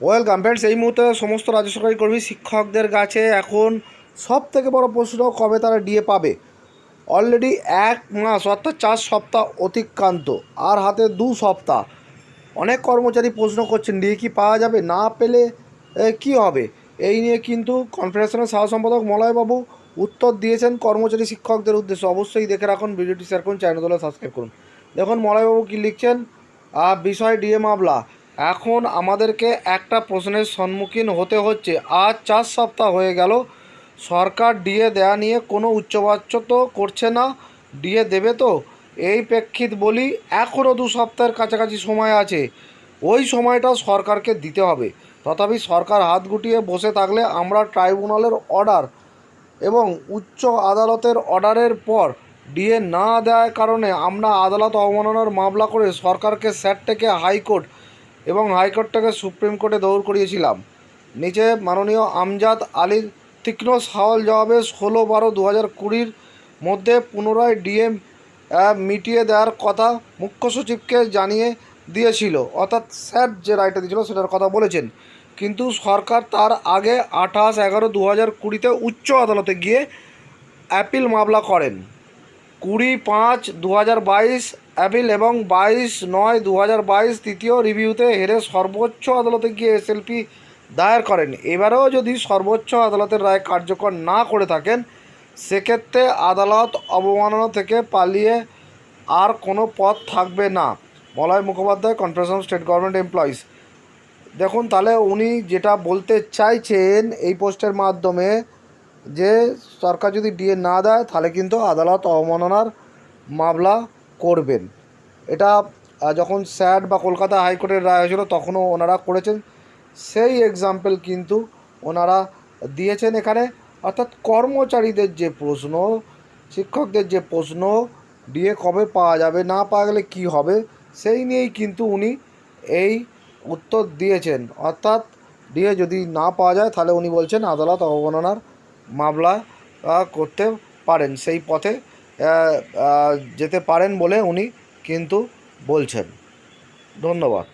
Welcome friends এই মুহূর্তে সমস্ত রাজ্য সরকারি কর্মী, শিক্ষকদের কাছে এখন সব থেকে বড় প্রশ্ন, কবে তারা ডিএ পাবে? অলরেডি এক মাস, অর্থাৎ চার সপ্তাহ অতিক্রান্ত, আর হাতে দু সপ্তাহ। অনেক কর্মচারী প্রশ্ন করছেন, ডিএ কি পাওয়া যাবে, না পেলে কি হবে? এই নিয়ে কিন্তু কনফেডারেশনের সহ সম্পাদক মলয়বাবু উত্তর দিয়েছেন কর্মচারী শিক্ষকদের উদ্দেশ্যে। অবশ্যই দেখে রাখুন, ভিডিওটি শেয়ার করুন চ্যানেলগুলো সাবস্ক্রাইব করুন। দেখুন মলয়বাবু কী লিখছেন বিষয় ডিএ মামলা। এখন আমাদেরকে একটা প্রশ্নের সম্মুখীন হতে হচ্ছে। আজ চার সপ্তাহ হয়ে গেল। সরকার ডিএ দেয়া নিয়ে কোনো উচ্চবাচ্য তো করছে না। ডিএ দেবে তো? এই প্রেক্ষিত বলি এখনও দু সপ্তাহের কাছাকাছি সময় আছে। ওই সময়টা সরকারকে দিতে হবে। তথাপি সরকার হাত গুটিয়ে বসে থাকলে আমরা ট্রাইব্যুনালের অর্ডার এবং উচ্চ আদালতের অর্ডারের পর ডিএ না দেওয়ার কারণে আমরা আদালত অবমাননার মামলা করে সরকারকে স্যাট থেকে হাইকোর্ট এবং হাইকোর্টটাকে সুপ্রিম কোর্টে দৌড় করিয়েছিলাম। নিচে মাননীয় আমজাদ আলীর তীক্ষ্ণ সওয়াল জবাবে ষোলো বারো দু হাজার কুড়ির মধ্যে পুনরায় ডিএম মিটিয়ে দেওয়ার কথা মুখ্য সচিবকে জানিয়ে দিয়েছিল। অর্থাৎ স্যাট যে রায়টা দিয়েছিল সেটার কথা বলেছেন। কিন্তু সরকার তার আগে আঠাশ এগারো দু হাজার কুড়িতে উচ্চ আদালতে গিয়ে অ্যাপিল মামলা করেন। কুড়ি পাঁচ দু হাজার বাইশ অ্যাপিল এবং বাইশ নয় দু হাজার বাইশ তৃতীয় রিভিউতে হেরে সর্বোচ্চ আদালতে গিয়ে এসএলপি দায়ের করেন। এবারেও যদি সর্বোচ্চ আদালতের রায় কার্যকর না করে থাকেন, সেক্ষেত্রে আদালত অবমাননা থেকে পালিয়ে আর কোনো পথ থাকবে না Malay Mukhopadhyay conference of state government employees. দেখুন তাহলে উনি যেটা বলতে চাইছেন এই পোস্টের মাধ্যমে যে সরকার যদি ডিএ না দেয়, তাহলে কিন্তু আদালত অবমাননার মামলা করবেন। এটা যখন স্যাট বা কলকাতা হাইকোর্টের রায় হয়েছিল, তখনও ওনারা করেছেন। সেই এক্সাম্পল কিন্তু ওনারা দিয়েছেন এখানে। অর্থাৎ কর্মচারীদের যে প্রশ্ন, শিক্ষকদের যে প্রশ্ন, ডিএ কবে পাওয়া যাবে, না পাওয়া গেলে কী হবে, সেই নিয়েই কিন্তু উনি এই উত্তর দিয়েছেন। অর্থাৎ ডিএ যদি না পাওয়া যায়, তাহলে উনি বলছেন আদালত অবমাননার মামলা করতে পারেন। সেই পথে যেতে পারেন বলে উনি কিন্তু বলছেন। ধন্যবাদ।